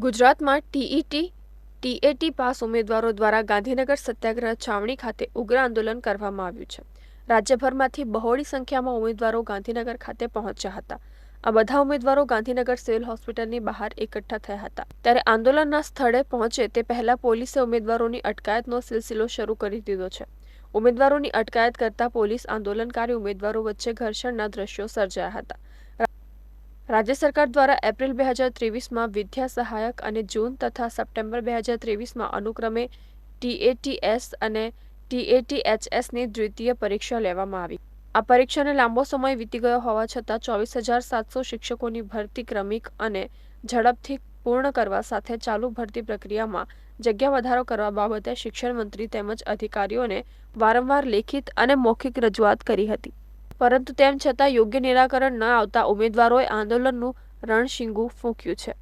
ગુજરાતમાં TET, TAT pass ઉમેદવારો દ્વારા ગાંધીનગર સત્યાગ્રહ છાવણી ખાતે ઉગ્ર આંદોલન કરવામાં આવ્યું છે. રાજ્યભરમાંથી બહોળી સંખ્યામાં ઉમેદવારો ગાંધીનગર ખાતે પહોંચ્યા હતા. આ બધા ઉમેદવારો ગાંધીનગર સિવિલ હોસ્પિટલની બહાર એકઠા થયા હતા. ત્યારે આંદોલનના સ્થળે પહોંચે તે પહેલા પોલીસે ઉમેદવારોની અટકાયતનો સિલસિલો શરૂ કરી દીધો છે. ઉમેદવારોની અટકાયત કરતા પોલીસ આંદોલનકારી ઉમેદવારો વચ્ચે ઘર્ષણના દ્રશ્યો સર્જાયા હતા. રાજ્ય સરકાર દ્વારા એપ્રિલ બે હજાર ત્રેવીસમાં વિદ્યા સહાયક અને જૂન તથા સપ્ટેમ્બર બે હજાર ત્રેવીસમાં અનુક્રમે ટીએટીએસ અને ટીએટીએચએસની દ્વિતીય પરીક્ષા લેવામાં આવી. આ પરીક્ષાને લાંબો સમય વીતી ગયો હોવા છતાં ચોવીસ હજાર સાતસો શિક્ષકોની ભરતી ક્રમિક અને ઝડપથી પૂર્ણ કરવા સાથે ચાલુ ભરતી પ્રક્રિયામાં જગ્યા વધારો કરવા બાબતે શિક્ષણ મંત્રી તેમજ અધિકારીઓને વારંવાર લેખિત અને મૌખિક રજૂઆત કરી હતી. પરંતુ તેમ છતાં યોગ્ય નિરાકરણ ન આવતા ઉમેદવારોએ આંદોલનનું રણશીંગું ફૂંક્યું છે.